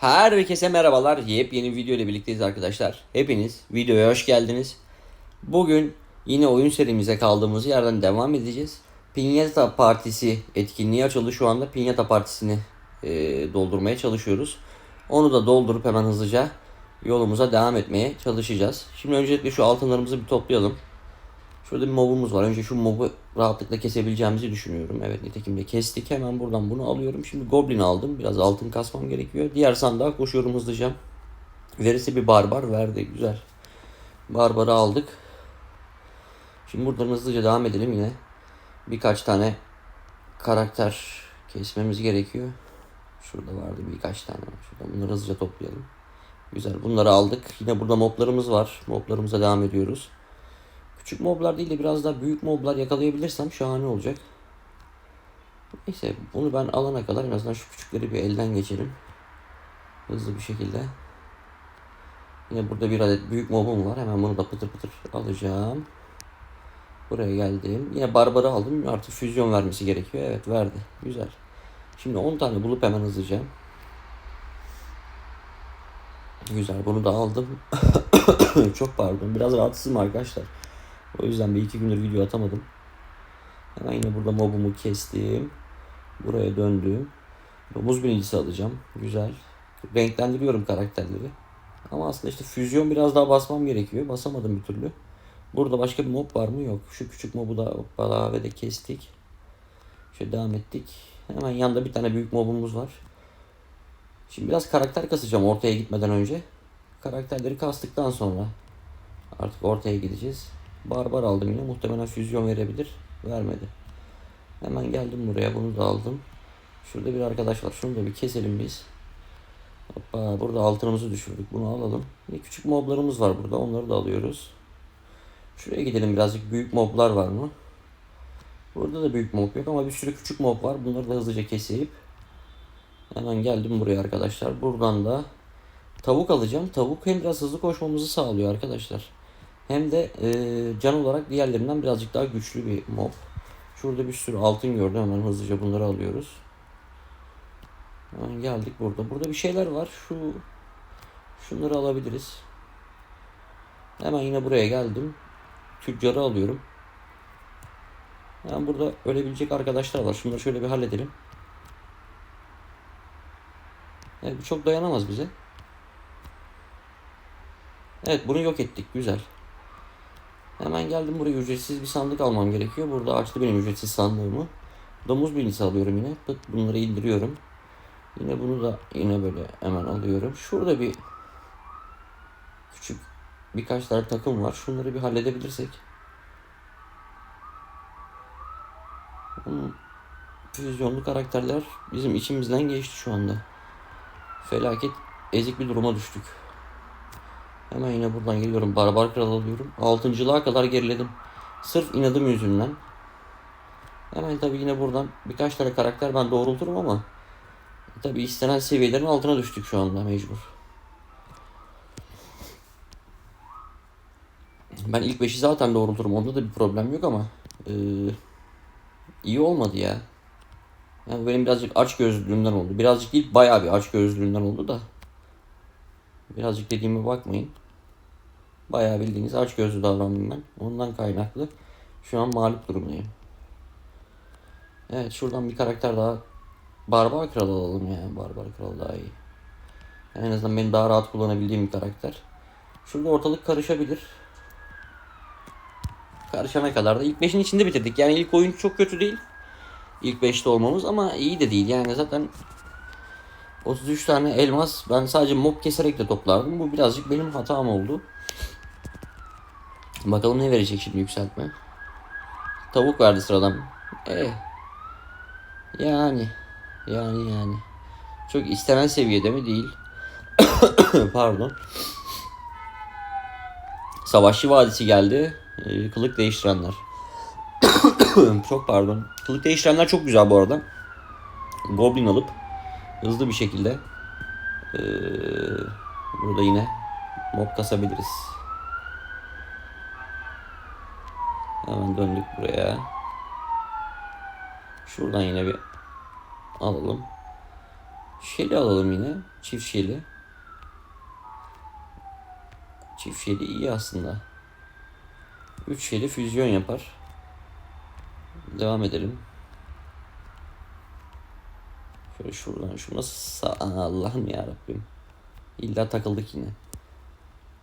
Herkese merhabalar. Yepyeni video ile birlikteyiz arkadaşlar. Hepiniz videoya hoş geldiniz. Bugün yine oyun serimize kaldığımız yerden devam edeceğiz. Pinyata Partisi etkinliği açıldı şu anda. Pinyata Partisi'ni e, doldurmaya çalışıyoruz. Onu da doldurup hemen hızlıca yolumuza devam etmeye çalışacağız. Şimdi öncelikle şu altınlarımızı bir toplayalım. Şurada bir mobumuz var. Önce şu mobu rahatlıkla kesebileceğimizi düşünüyorum. Evet nitekim de kestik. Hemen buradan bunu alıyorum. Şimdi Goblin aldım. Biraz altın kasmam gerekiyor. Diğer sandığa koşuyorum hızlıca. Verisi bir barbar verdi. Güzel. Barbarı aldık. Şimdi buradan hızlıca devam edelim yine. Birkaç tane karakter kesmemiz gerekiyor. Şurada vardı birkaç tane. Şuradan bunları hızlıca toplayalım. Güzel. Bunları aldık. Yine burada moblarımız var. Moblarımıza devam ediyoruz. Küçük moblar değil de biraz daha büyük moblar yakalayabilirsem şahane olacak. Neyse bunu ben alana kadar en azından şu küçükleri bir elden geçelim. Hızlı bir şekilde. Yine burada bir adet büyük mobum var. Hemen bunu da pıtır pıtır alacağım. Buraya geldim. Yine barbarı aldım. Artık füzyon vermesi gerekiyor. Evet verdi. Güzel. Şimdi 10 tane bulup hemen hızlıca. Güzel bunu da aldım. Çok pardon. Biraz rahatsızım arkadaşlar. O yüzden bir iki gündür video atamadım. Hemen yine burada mobumu kestim. Buraya döndüm. Domuz birincisi alacağım. Güzel. Renklendiriyorum karakterleri. Ama aslında işte füzyon biraz daha basmam gerekiyor. Basamadım bir türlü. Burada başka bir mob var mı? Yok. Şu küçük mobu da hoppala ve de kestik. Şöyle devam ettik. Hemen yanında bir tane büyük mobumuz var. Şimdi biraz karakter kasacağım ortaya gitmeden önce. Karakterleri kastıktan sonra artık ortaya gideceğiz. Barbar aldım yine. Muhtemelen füzyon verebilir. Vermedi. Hemen geldim buraya. Bunu da aldım. Şurada bir arkadaş var. Şunu da bir keselim biz. Hoppa, burada altınımızı düşürdük. Bunu alalım. Bir küçük moblarımız var burada. Onları da alıyoruz. Şuraya gidelim birazcık. Büyük moblar var mı? Burada da büyük mob yok ama bir sürü küçük mob var. Bunları da hızlıca keseyip hemen geldim buraya arkadaşlar. Buradan da tavuk alacağım. Tavuk hem biraz hızlı koşmamızı sağlıyor arkadaşlar. Hem de e, can olarak diğerlerinden birazcık daha güçlü bir mob. Şurada bir sürü altın gördüm. Hemen hızlıca bunları alıyoruz. Hemen geldik burada. Burada bir şeyler var. Şu şunları alabiliriz. Hemen yine buraya geldim. Tüccarı alıyorum. Yani burada ölebilecek arkadaşlar var. Şunları şöyle bir halledelim. Evet çok dayanamaz bize. Evet bunu yok ettik. Güzel. Hemen geldim buraya ücretsiz bir sandık almam gerekiyor. Burada açtı benim ücretsiz sandığımı. Domuz bilinci alıyorum yine. Pıt bunları indiriyorum. Yine bunu da yine böyle hemen alıyorum. Şurada bir küçük birkaç tane takım var. Şunları bir halledebilirsek. Hmm, Füzyonlu karakterler bizim içimizden geçti şu anda. Felaket ezik bir duruma düştük. Hemen yine buradan geliyorum. Barbar kral alıyorum. Altıncılığa kadar geriledim. Sırf inadım yüzünden. Hemen tabi yine buradan birkaç tane karakter ben doğrulturum ama tabi istenen seviyelerin altına düştük şu anda mecbur. Ben ilk 5'i zaten doğrulturum. Onda da bir problem yok ama eee, iyi olmadı ya. Yani benim birazcık aç gözlülüğümden oldu. Birazcık değil bayağı bir aç gözlülüğümden oldu da. Birazcık dediğime bakmayın. Bayağı bildiğiniz aç gözlü davrandım ben. Ondan kaynaklı. Şu an mağlup durumdayım. Evet şuradan bir karakter daha. Barbar Kral alalım ya. Barbar Kral daha iyi. En azından benim daha rahat kullanabildiğim bir karakter. Şurada ortalık karışabilir. Karışana kadar da ilk 5'in içinde bitirdik. Yani ilk oyun çok kötü değil. İlk 5'te olmamız ama iyi de değil. Yani zaten 33 tane elmas ben sadece mob keserek de toplardım. Bu birazcık benim hatam oldu. Bakalım ne verecek şimdi yükseltme. Tavuk verdi sıradan. Eh. Yani. Yani yani. Çok istenen seviyede mi? Değil. Pardon. Savaşçı Vadisi geldi. Ee, kılık değiştirenler. çok pardon. Kılık değiştirenler çok güzel bu arada. Goblin alıp hızlı bir şekilde ee, burada yine mob kasabiliriz. Hemen döndük buraya. Şuradan yine bir alalım. Şeli alalım yine. Çift şeli. Çift şeli iyi aslında. 3 şeli füzyon yapar. Devam edelim. Şöyle şuradan şu nasıl Allah'ım ya Rabbim. İlla takıldık yine.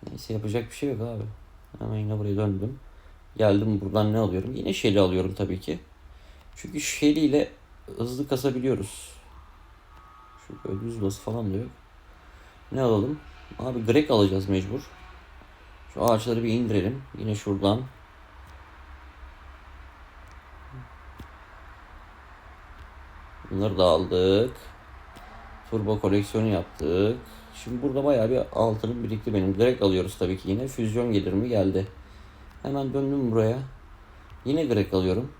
Neyse yapacak bir şey yok abi. Hemen yine buraya döndüm. Geldim buradan ne alıyorum? Yine Shelly alıyorum tabii ki. Çünkü Shelly ile hızlı kasabiliyoruz. Şu böyle düz bası falan da yok. Ne alalım? Abi Greg alacağız mecbur. Şu ağaçları bir indirelim. Yine şuradan. Bunları da aldık. Turbo koleksiyonu yaptık. Şimdi burada bayağı bir altınım birikti benim. Greg alıyoruz tabii ki yine. Füzyon gelir mi? Geldi. Hemen döndüm buraya. Yine Greg alıyorum.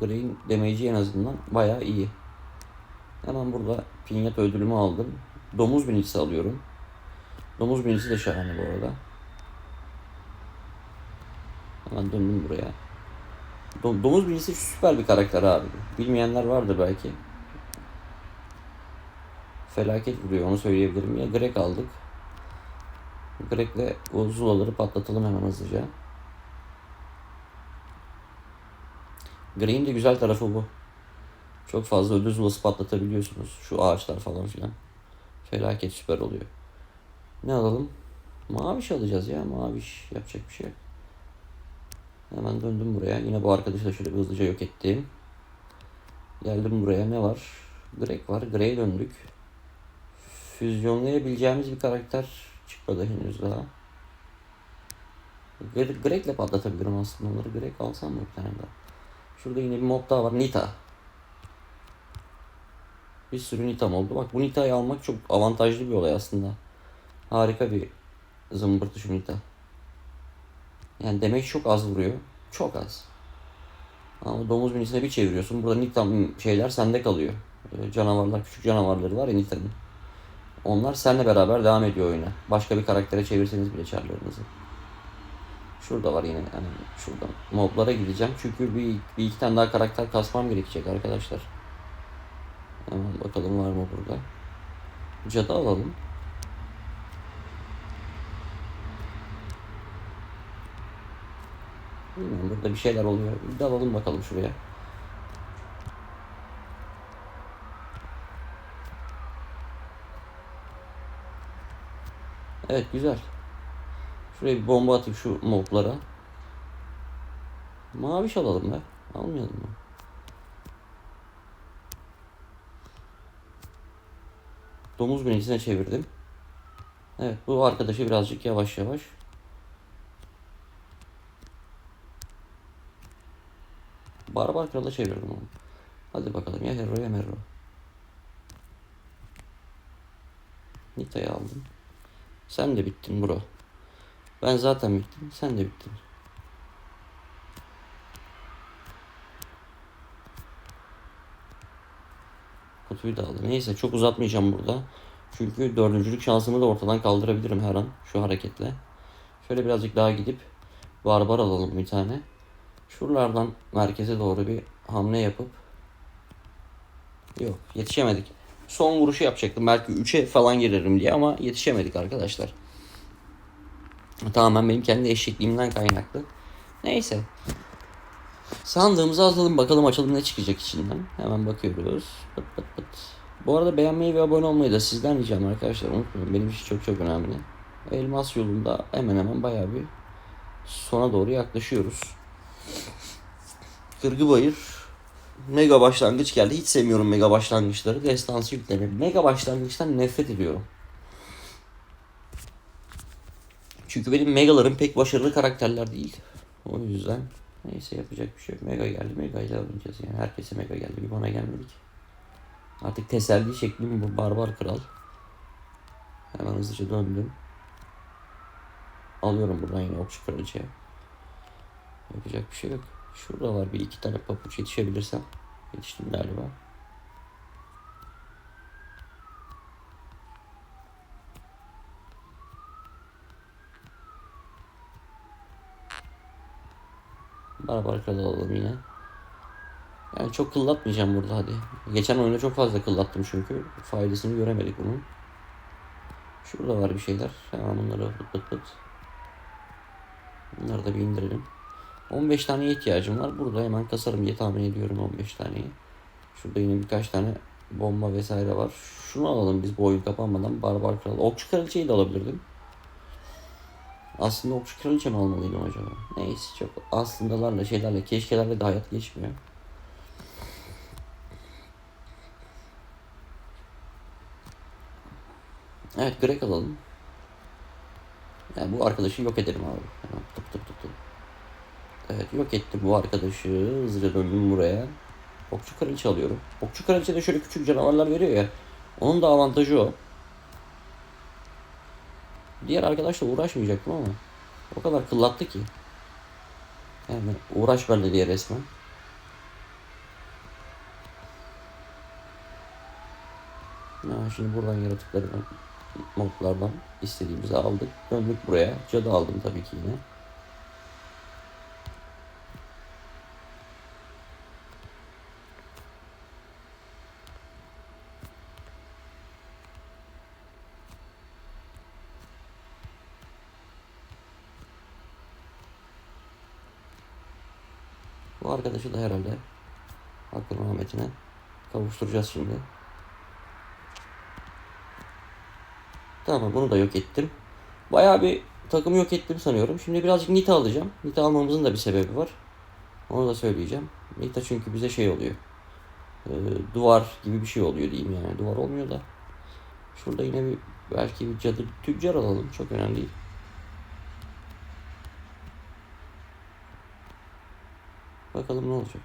Greg'in damage'i en azından bayağı iyi. Hemen burada pinyat ödülümü aldım. Domuz binicisi alıyorum. Domuz binicisi de şahane bu arada. Hemen döndüm buraya. Do- Domuz binicisi süper bir karakter abi. Bilmeyenler vardır belki. Felaket vuruyor onu söyleyebilirim. Ya Greg aldık. Greg'le o zulaları patlatalım hemen hızlıca. Greg'in de güzel tarafı bu. Çok fazla ödül zulası patlatabiliyorsunuz. Şu ağaçlar falan filan. Felaket süper oluyor. Ne alalım? Maviş alacağız ya. Maviş. Yapacak bir şey yok. Hemen döndüm buraya. Yine bu arkadaşı da şöyle bir hızlıca yok ettim. Geldim buraya. Ne var? Greg var. Greg'e döndük. Füzyonlayabileceğimiz bir karakter çıkmadı henüz daha. Gre- Greg'le patlatabilirim aslında onları. Greg alsam mı bir tane daha? Şurada yine bir mob daha var. Nita. Bir sürü Nita'm oldu. Bak bu Nita'yı almak çok avantajlı bir olay aslında. Harika bir zımbırtı şu Nita. Yani demek çok az vuruyor. Çok az. Ama domuz binisine bir çeviriyorsun. Burada Nita şeyler sende kalıyor. Canavarlar, küçük canavarları var ya Nita'nın. Onlar seninle beraber devam ediyor oyuna. Başka bir karaktere çevirseniz bile çarlarınızı. Şurada var yine yani şuradan moblara gideceğim çünkü bir, bir iki tane daha karakter kasmam gerekecek arkadaşlar. Hemen bakalım var mı burada. Cadı alalım. Bilmiyorum burada bir şeyler oluyor. Bir de alalım bakalım şuraya. Evet güzel. Şuraya bir bomba atayım şu moblara. Maviş alalım be. Almayalım mı? Domuz birincisine çevirdim. Evet bu arkadaşı birazcık yavaş yavaş. Barbar krala çevirdim onu. Hadi bakalım ya Hero ya Merro. Nita'yı aldım. Sen de bittin bro. Ben zaten bittim. Sen de bittin. Kutuyu da aldım. Neyse çok uzatmayacağım burada. Çünkü dördüncülük şansımı da ortadan kaldırabilirim her an şu hareketle. Şöyle birazcık daha gidip barbar alalım bir tane. Şuralardan merkeze doğru bir hamle yapıp Yok yetişemedik. Son vuruşu yapacaktım. Belki 3'e falan girerim diye ama yetişemedik arkadaşlar. Tamamen benim kendi eşekliğimden kaynaklı. Neyse. Sandığımızı atalım bakalım açalım ne çıkacak içinden. Hemen bakıyoruz. Pıt pıt pıt. Bu arada beğenmeyi ve abone olmayı da sizden ricam arkadaşlar. Unutmayın benim için çok çok önemli. Elmas yolunda hemen hemen bayağı bir sona doğru yaklaşıyoruz. Kırgıbayır mega başlangıç geldi. Hiç sevmiyorum mega başlangıçları. Destansı yükleme. Mega başlangıçtan nefret ediyorum. Çünkü benim megalarım pek başarılı karakterler değil. O yüzden neyse yapacak bir şey yok. Mega geldi. Mega ile oynayacağız yani. Herkese mega geldi. Bir bana gelmedik. Artık teselli şeklim bu barbar kral. Hemen hızlıca döndüm. Alıyorum buradan yine okçu kraliçeye. Yapacak bir şey yok. Şurada var bir iki tane papuç yetişebilirsem. Yetiştim galiba. Barbar kral alalım yine. Yani çok kıllatmayacağım burada hadi. Geçen oyunda çok fazla kıllattım çünkü. Faydasını göremedik bunun. Şurada var bir şeyler. Hemen bunları pıt pıt pıt. Bunları da bir indirelim. 15 taneye ihtiyacım var. Burada hemen kasarım diye tahmin ediyorum 15 taneyi. Şurada yine birkaç tane bomba vesaire var. Şunu alalım biz bu oyun kapanmadan. Barbar Kral. Okçu Kraliçeyi de alabilirdim. Aslında Okçu Kraliçe mi almalıydım acaba? Neyse çok aslındalarla şeylerle keşkelerle de hayat geçmiyor. Evet Greg alalım. Yani bu arkadaşı yok edelim abi. Hemen tık tık tık tık. Evet yok ettim bu arkadaşı. Hızlıca döndüm buraya. Okçu kraliçe alıyorum. Okçu kraliçe de şöyle küçük canavarlar veriyor ya. Onun da avantajı o. Diğer arkadaşla uğraşmayacaktım ama. O kadar kıllattı ki. Yani uğraş benimle diye resmen. Ya şimdi buradan yaratıklardan, modlardan istediğimizi aldık. Döndük buraya. Cadı aldım tabii ki yine. Arkadaşı da herhalde hakkın rahmetine kavuşturacağız şimdi. Tamam bunu da yok ettim. Bayağı bir takım yok ettim sanıyorum. Şimdi birazcık Nita alacağım. Nita almamızın da bir sebebi var. Onu da söyleyeceğim. Nita çünkü bize şey oluyor. Ee, duvar gibi bir şey oluyor diyeyim yani. Duvar olmuyor da. Şurada yine bir belki bir cadı tüccar alalım. Çok önemli değil. Bakalım ne olacak.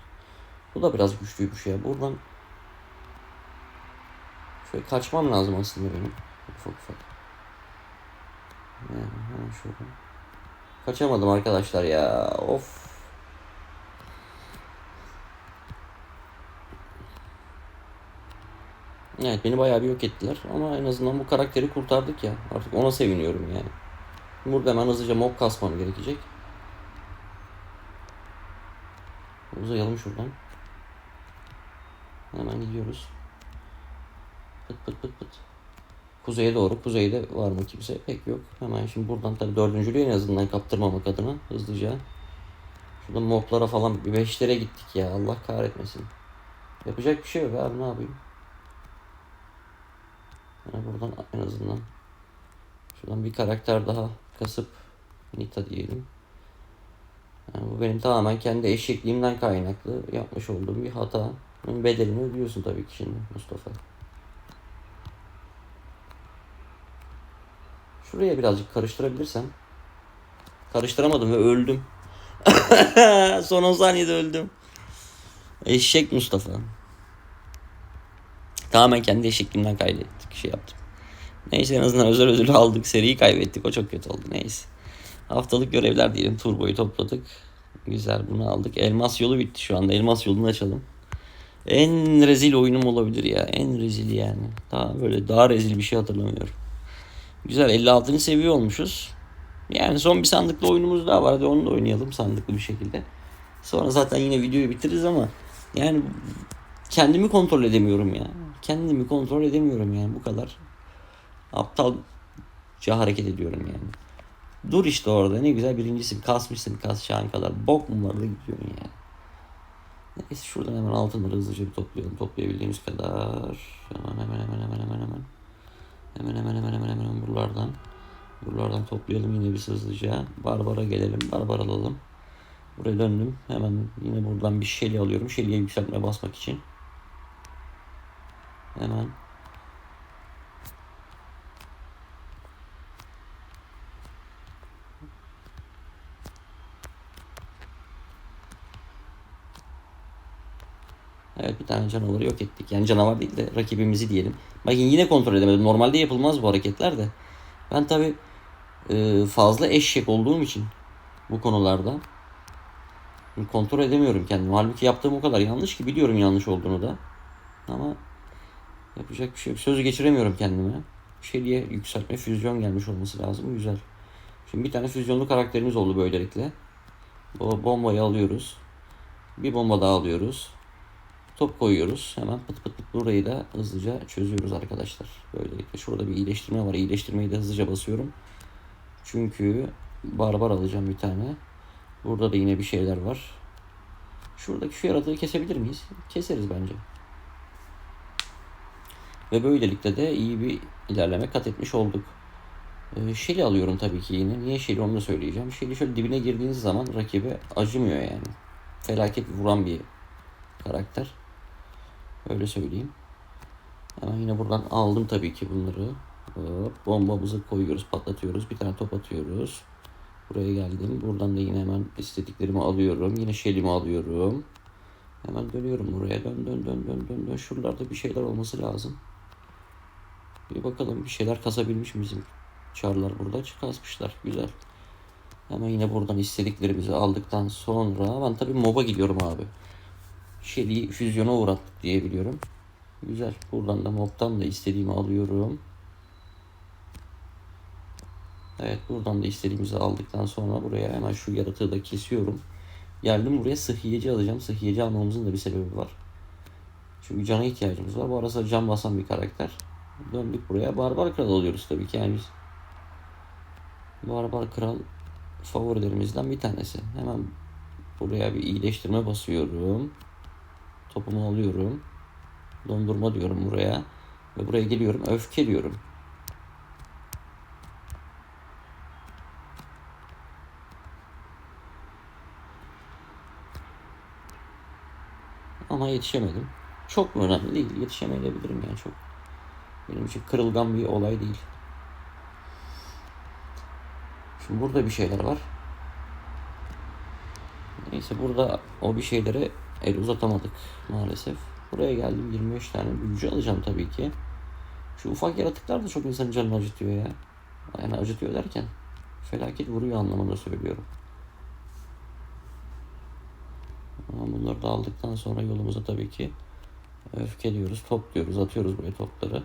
Bu da biraz güçlüymüş ya. Buradan şöyle kaçmam lazım aslında benim. Ufak ufak. Hemen şuradan. Kaçamadım arkadaşlar ya. Of. Evet beni bayağı bir yok ettiler ama en azından bu karakteri kurtardık ya. Artık ona seviniyorum yani. Burada hemen hızlıca mob kasmam gerekecek. Uzayalım şuradan. Hemen gidiyoruz. Pıt pıt pıt pıt. Kuzeye doğru. Kuzeyde var mı kimse? Pek yok. Hemen şimdi buradan tabii dördüncülüğü en azından kaptırmamak adına hızlıca. Şurada moblara falan bir beşlere gittik ya. Allah kahretmesin. Yapacak bir şey yok abi ne yapayım. Yani buradan en azından şuradan bir karakter daha kasıp Nita diyelim. Yani bu benim tamamen kendi eşekliğimden kaynaklı yapmış olduğum bir hata. Bunun bedelini ödüyorsun tabii ki şimdi Mustafa. Şuraya birazcık karıştırabilirsem. Karıştıramadım ve öldüm. Son 10 saniyede öldüm. Eşek Mustafa. Tamamen kendi eşekliğimden kaybettik. Şey yaptım. Neyse en azından özel ödülü aldık. Seriyi kaybettik. O çok kötü oldu. Neyse. Haftalık görevler diyelim. Turboyu topladık. Güzel bunu aldık. Elmas yolu bitti şu anda. Elmas yolunu açalım. En rezil oyunum olabilir ya. En rezil yani. Daha böyle daha rezil bir şey hatırlamıyorum. Güzel 56. seviye olmuşuz. Yani son bir sandıklı oyunumuz daha vardı. Onu da oynayalım sandıklı bir şekilde. Sonra zaten yine videoyu bitiririz ama yani kendimi kontrol edemiyorum ya. Kendimi kontrol edemiyorum yani bu kadar. Aptalca hareket ediyorum yani. Dur işte orada ne güzel birincisin kasmışsın kas şahan kadar. Bok mu var da gidiyorsun ya. Neyse şuradan hemen altınları hızlıca bir toplayalım. Toplayabildiğimiz kadar. Hemen hemen hemen hemen hemen hemen. Hemen hemen hemen hemen hemen buralardan. Buralardan toplayalım yine bir hızlıca. Barbara gelelim. Barbar alalım. Buraya döndüm. Hemen yine buradan bir şeli alıyorum. Şeliye yükseltme basmak için. Hemen. Evet bir tane canavarı yok ettik. Yani canavar değil de rakibimizi diyelim. Bakın yine kontrol edemedim. Normalde yapılmaz bu hareketler de. Ben tabi fazla eşek olduğum için bu konularda kontrol edemiyorum kendimi. Halbuki yaptığım o kadar yanlış ki biliyorum yanlış olduğunu da. Ama yapacak bir şey yok. Söz geçiremiyorum kendime. Şey diye yükseltme füzyon gelmiş olması lazım. Güzel. Şimdi bir tane füzyonlu karakterimiz oldu böylelikle. Bu bombayı alıyoruz. Bir bomba daha alıyoruz. Top koyuyoruz. Hemen pıt pıt pıt burayı da hızlıca çözüyoruz arkadaşlar. Böylelikle şurada bir iyileştirme var. İyileştirmeyi de hızlıca basıyorum. Çünkü barbar alacağım bir tane. Burada da yine bir şeyler var. Şuradaki şu yaratığı kesebilir miyiz? Keseriz bence. Ve böylelikle de iyi bir ilerleme kat etmiş olduk. Ee, Shelly alıyorum tabii ki yine. Niye Shelly onu da söyleyeceğim. Shelly şöyle dibine girdiğiniz zaman rakibe acımıyor yani. Felaket vuran bir karakter. Öyle söyleyeyim. Hemen yine buradan aldım tabii ki bunları. Hop, bombamızı koyuyoruz, patlatıyoruz. Bir tane top atıyoruz. Buraya geldim. Buradan da yine hemen istediklerimi alıyorum. Yine Shelly'mi alıyorum. Hemen dönüyorum buraya. Dön dön dön dön dön dön. Şuralarda bir şeyler olması lazım. Bir bakalım bir şeyler kasabilmiş mi bizim çarlar burada. Kasmışlar. Güzel. Hemen yine buradan istediklerimizi aldıktan sonra ben tabii MOB'a gidiyorum abi. Shelly'i füzyona uğrattık diye biliyorum. Güzel. Buradan da mob'tan da istediğimi alıyorum. Evet buradan da istediğimizi aldıktan sonra buraya hemen şu yaratığı da kesiyorum. Geldim buraya sıhhiyeci alacağım. Sıhhiyeci almamızın da bir sebebi var. Çünkü cana ihtiyacımız var. Bu arada can basan bir karakter. Döndük buraya. Barbar Kral alıyoruz tabii ki. Yani biz Barbar Kral favorilerimizden bir tanesi. Hemen buraya bir iyileştirme basıyorum. Topumu alıyorum. Dondurma diyorum buraya. Ve buraya geliyorum. Öfke diyorum. Ama yetişemedim. Çok mu önemli değil. Yetişemeyebilirim yani çok. Benim için kırılgan bir olay değil. Şimdi burada bir şeyler var. Neyse burada o bir şeylere el uzatamadık maalesef. Buraya geldim 25 tane büyücü alacağım tabii ki. Şu ufak yaratıklar da çok insanın canını acıtıyor ya. Yani acıtıyor derken felaket vuruyor anlamında söylüyorum. Bunları da aldıktan sonra yolumuza tabii ki öfke diyoruz, top diyoruz, atıyoruz buraya topları.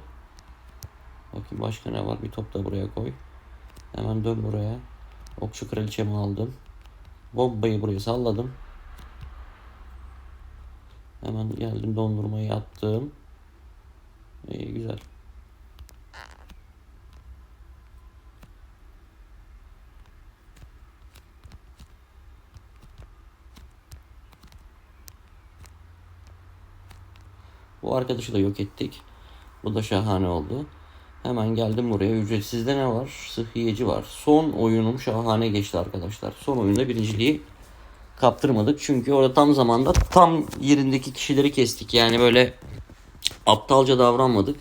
Bakayım başka ne var? Bir top da buraya koy. Hemen dön buraya. Okçu kraliçemi aldım. Bombayı buraya salladım. Hemen geldim dondurmayı attım. İyi güzel. Bu arkadaşı da yok ettik. Bu da şahane oldu. Hemen geldim buraya. Ücretsizde ne var? Sıhhiyeci var. Son oyunum şahane geçti arkadaşlar. Son oyunda birinciliği kaptırmadık. Çünkü orada tam zamanda tam yerindeki kişileri kestik. Yani böyle aptalca davranmadık.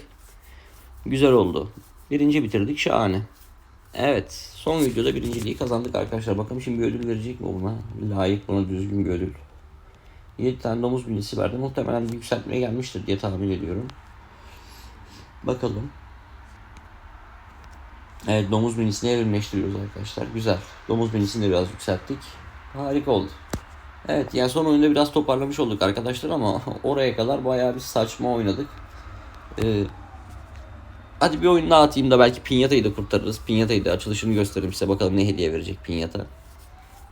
Güzel oldu. Birinci bitirdik. Şahane. Evet. Son videoda birinciliği kazandık arkadaşlar. Bakalım şimdi bir ödül verecek mi buna? Layık buna düzgün bir ödül. 7 tane domuz bilyesi verdi. Muhtemelen yükseltmeye gelmiştir diye tahmin ediyorum. Bakalım. Evet domuz binisini evrimleştiriyoruz arkadaşlar. Güzel. Domuz binisini de biraz yükselttik. Harika oldu. Evet yani son oyunda biraz toparlamış olduk arkadaşlar ama oraya kadar bayağı bir saçma oynadık. Ee, hadi bir oyun daha atayım da belki Pinyata'yı da kurtarırız. Pinyata'yı da açılışını göstereyim size bakalım ne hediye verecek Pinyata.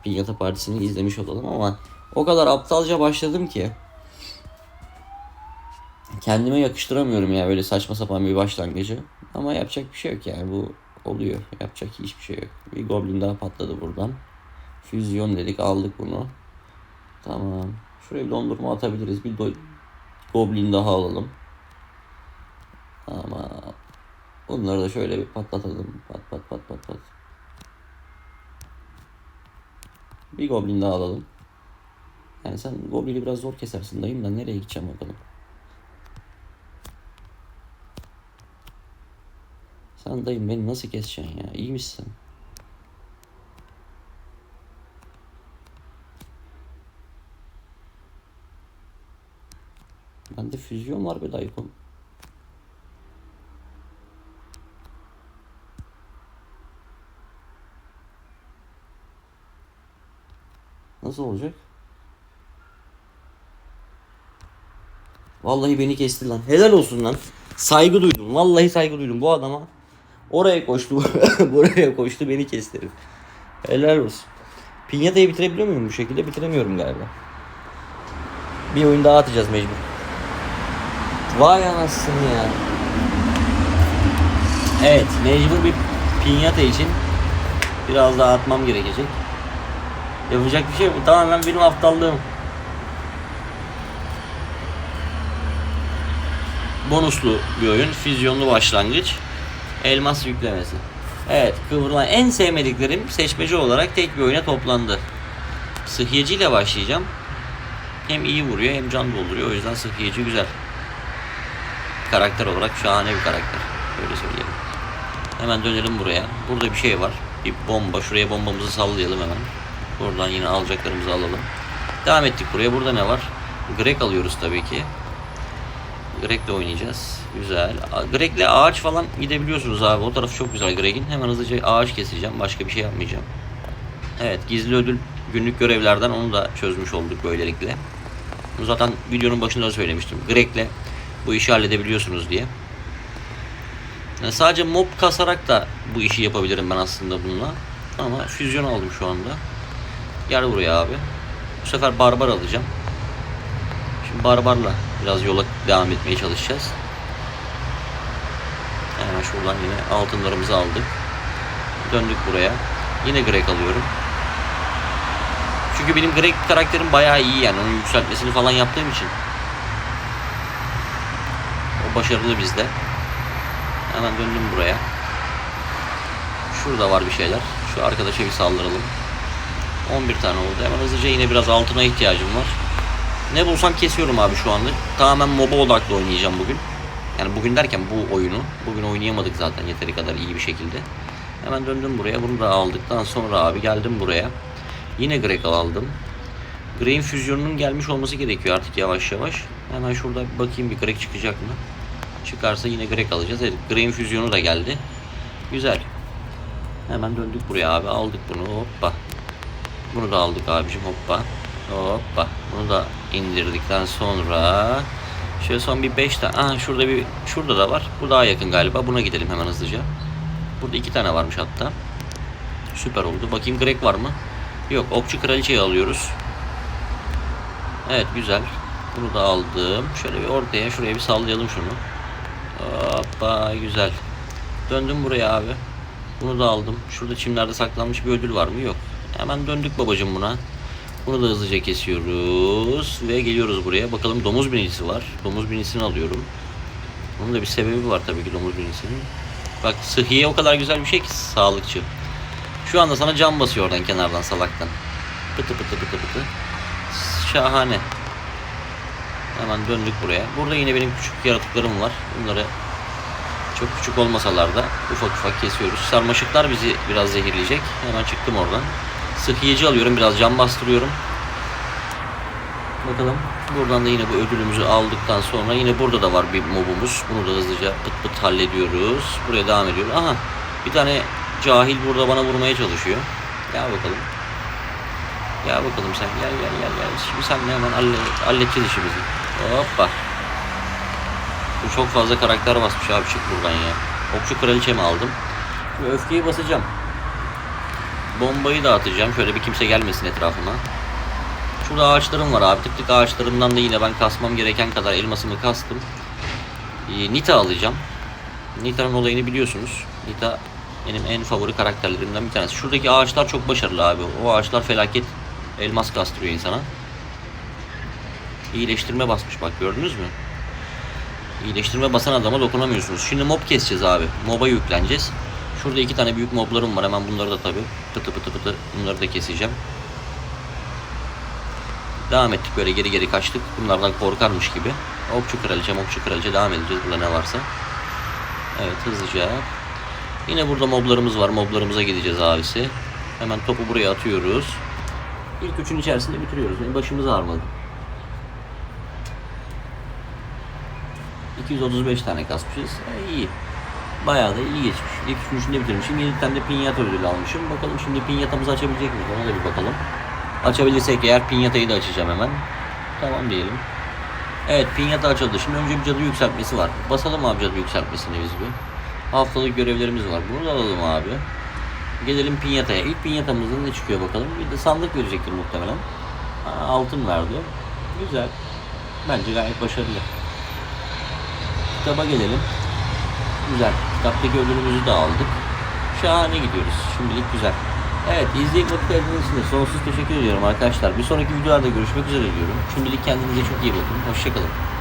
Pinyata partisini izlemiş olalım ama o kadar aptalca başladım ki. Kendime yakıştıramıyorum ya böyle saçma sapan bir başlangıcı. Ama yapacak bir şey yok yani bu oluyor. Yapacak hiçbir şey yok. Bir goblin daha patladı buradan. Füzyon dedik aldık bunu. Tamam. Şuraya bir dondurma atabiliriz. Bir do- goblin daha alalım. Ama bunları da şöyle bir patlatalım. Pat pat pat pat pat. Bir goblin daha alalım. Yani sen goblini biraz zor kesersin dayım da nereye gideceğim bakalım. Sen dayım beni nasıl keseceksin ya? İyi misin? Bende füzyon var be dayıkom. Nasıl olacak? Vallahi beni kesti lan. Helal olsun lan. Saygı duydum. Vallahi saygı duydum bu adama. Oraya koştu. buraya koştu beni kesti herif. Helal olsun. Pinyata'yı bitirebiliyor muyum bu şekilde? Bitiremiyorum galiba. Bir oyun daha atacağız mecbur. Vay anasını ya. Evet, mecbur bir pinyata için biraz daha atmam gerekecek. Yapacak bir şey yok. Tamamen benim aptallığım. Bonuslu bir oyun. Füzyonlu başlangıç. Elmas yüklemesi. Evet, kıvrılan en sevmediklerim seçmeci olarak tek bir oyuna toplandı. Sıhhiyeci ile başlayacağım. Hem iyi vuruyor hem can dolduruyor. O yüzden sıhhiyeci güzel. Karakter olarak şahane bir karakter. Öyle söyleyelim. Hemen dönelim buraya. Burada bir şey var. Bir bomba. Şuraya bombamızı sallayalım hemen. Buradan yine alacaklarımızı alalım. Devam ettik buraya. Burada ne var? Grek alıyoruz tabii ki. Greg'le oynayacağız. Güzel. Greg'le ağaç falan gidebiliyorsunuz abi. O tarafı çok güzel Greg'in. Hemen hızlıca ağaç keseceğim. Başka bir şey yapmayacağım. Evet gizli ödül günlük görevlerden onu da çözmüş olduk böylelikle. Bunu zaten videonun başında da söylemiştim. Greg'le bu işi halledebiliyorsunuz diye. Yani sadece mob kasarak da bu işi yapabilirim ben aslında bununla. Ama füzyon aldım şu anda. Gel buraya abi. Bu sefer barbar alacağım. Şimdi barbarla biraz yola devam etmeye çalışacağız. Hemen şuradan yine altınlarımızı aldık. Döndük buraya. Yine Greg alıyorum. Çünkü benim Greg karakterim bayağı iyi yani. Onun yükseltmesini falan yaptığım için. Başarılı bizde. Hemen döndüm buraya. Şurada var bir şeyler. Şu arkadaşa bir saldıralım. 11 tane oldu. Hemen hızlıca yine biraz altına ihtiyacım var. Ne bulsam kesiyorum abi şu anda. Tamamen MOBA odaklı oynayacağım bugün. Yani bugün derken bu oyunu. Bugün oynayamadık zaten yeteri kadar iyi bir şekilde. Hemen döndüm buraya. Bunu da aldıktan sonra abi geldim buraya. Yine Greg aldım. Grey'in füzyonunun gelmiş olması gerekiyor artık yavaş yavaş. Hemen şurada bakayım bir Greg çıkacak mı? Çıkarsa yine Greg alacağız. Evet Grey'in füzyonu da geldi. Güzel. Hemen döndük buraya abi. Aldık bunu. Hoppa. Bunu da aldık abicim. Hoppa. Hoppa. Bunu da indirdikten sonra şöyle son bir 5 tane. Aha şurada bir şurada da var. Bu daha yakın galiba. Buna gidelim hemen hızlıca. Burada iki tane varmış hatta. Süper oldu. Bakayım Greg var mı? Yok. Okçu kraliçeyi alıyoruz. Evet güzel. Bunu da aldım. Şöyle bir ortaya şuraya bir sallayalım şunu. Hoppa güzel. Döndüm buraya abi. Bunu da aldım. Şurada çimlerde saklanmış bir ödül var mı? Yok. Hemen döndük babacım buna. Bunu da hızlıca kesiyoruz ve geliyoruz buraya. Bakalım domuz binicisi var. Domuz binicisini alıyorum. Bunun da bir sebebi var tabii ki domuz binicisinin. Bak sıhhiye o kadar güzel bir şey ki sağlıkçı. Şu anda sana can basıyor oradan kenardan salaktan. Pıtı pıtı pıtı pıtı. Şahane. Hemen döndük buraya. Burada yine benim küçük yaratıklarım var. Bunları çok küçük olmasalar da ufak ufak kesiyoruz. Sarmaşıklar bizi biraz zehirleyecek. Hemen çıktım oradan. Sıhhiyeci alıyorum. Biraz can bastırıyorum. Bakalım. Buradan da yine bu ödülümüzü aldıktan sonra yine burada da var bir mobumuz. Bunu da hızlıca pıt pıt hallediyoruz. Buraya devam ediyoruz. Aha bir tane cahil burada bana vurmaya çalışıyor. Gel bakalım. Gel bakalım sen. Gel gel gel gel. Şimdi senle hemen halle, halledeceğiz işimizi. Hoppa. Bu çok fazla karakter basmış abi çık buradan ya. Okçu kraliçemi aldım. Şimdi öfkeyi basacağım. Bombayı da atacağım. Şöyle bir kimse gelmesin etrafıma. Şurada ağaçlarım var abi. Tık tık ağaçlarımdan da yine ben kasmam gereken kadar elmasımı kastım. Ee, Nita alacağım. Nita'nın olayını biliyorsunuz. Nita benim en favori karakterlerimden bir tanesi. Şuradaki ağaçlar çok başarılı abi. O ağaçlar felaket elmas kastırıyor insana. İyileştirme basmış bak gördünüz mü? İyileştirme basan adama dokunamıyorsunuz. Şimdi mob keseceğiz abi. Mob'a yükleneceğiz. Şurada iki tane büyük moblarım var. Hemen bunları da tabi pıtı pıtı pıtı bunları da keseceğim. Devam ettik böyle geri geri kaçtık. Bunlardan korkarmış gibi. Okçu kraliçe, okçu kraliçe devam edeceğiz burada ne varsa. Evet hızlıca. Yine burada moblarımız var. Moblarımıza gideceğiz abisi. Hemen topu buraya atıyoruz. İlk üçün içerisinde bitiriyoruz. Benim başımız ağrımadı. 235 tane kasmışız. E, iyi. Bayağı da iyi geçmiş. İlk üçün içinde bitirmişim. 7 tane de pinyata ödülü almışım. Bakalım şimdi pinyatamızı açabilecek miyiz? Ona da bir bakalım. Açabilirsek eğer pinyatayı da açacağım hemen. Tamam diyelim. Evet pinyata açıldı. Şimdi önce bir cadı yükseltmesi var. Basalım abi cadı yükseltmesini biz bir. Haftalık görevlerimiz var. Bunu da alalım abi. Gelelim pinyataya. İlk pinyatamızda ne çıkıyor bakalım. Bir de sandık verecektir muhtemelen. Aa, altın verdi. Güzel. Bence gayet başarılı. Kitaba gelelim. Güzel. Kitaptaki ödülümüzü de aldık. Şahane gidiyoruz. Şimdilik güzel. Evet izleyip vakit ayırdığınız için de sonsuz teşekkür ediyorum arkadaşlar. Bir sonraki videolarda görüşmek üzere diyorum. Şimdilik kendinize çok iyi bakın. Hoşçakalın.